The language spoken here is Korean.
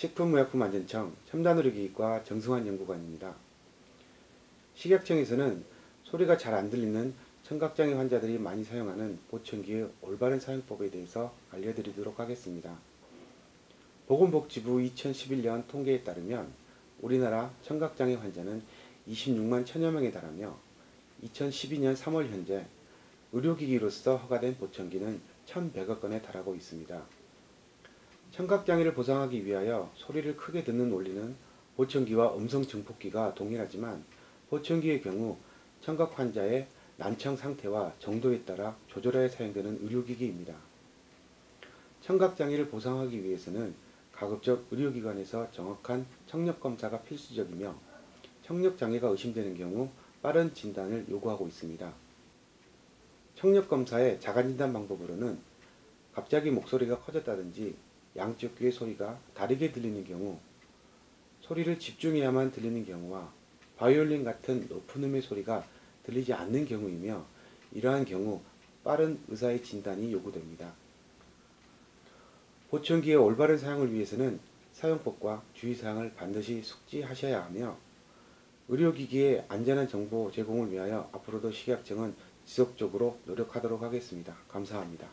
식품의약품안전청 첨단의료기기과 정승환 연구관입니다. 식약청에서는 소리가 잘 안 들리는 청각장애 환자들이 많이 사용하는 보청기의 올바른 사용법에 대해서 알려드리도록 하겠습니다. 보건복지부 2011년 통계에 따르면 우리나라 청각장애 환자는 26만 천여 명에 달하며 2012년 3월 현재 의료기기로서 허가된 보청기는 1,100여 건에 달하고 있습니다. 청각장애를 보상하기 위하여 소리를 크게 듣는 원리는 보청기와 음성 증폭기가 동일하지만 보청기의 경우 청각 환자의 난청 상태와 정도에 따라 조절하여 사용되는 의료기기입니다. 청각장애를 보상하기 위해서는 가급적 의료기관에서 정확한 청력검사가 필수적이며 청력장애가 의심되는 경우 빠른 진단을 요구하고 있습니다. 청력검사의 자가진단 방법으로는 갑자기 목소리가 커졌다든지 양쪽 귀의 소리가 다르게 들리는 경우, 소리를 집중해야만 들리는 경우와 바이올린 같은 높은 음의 소리가 들리지 않는 경우이며 이러한 경우 빠른 의사의 진단이 요구됩니다. 보청기의 올바른 사용을 위해서는 사용법과 주의사항을 반드시 숙지하셔야 하며 의료기기의 안전한 정보 제공을 위하여 앞으로도 식약청은 지속적으로 노력하도록 하겠습니다. 감사합니다.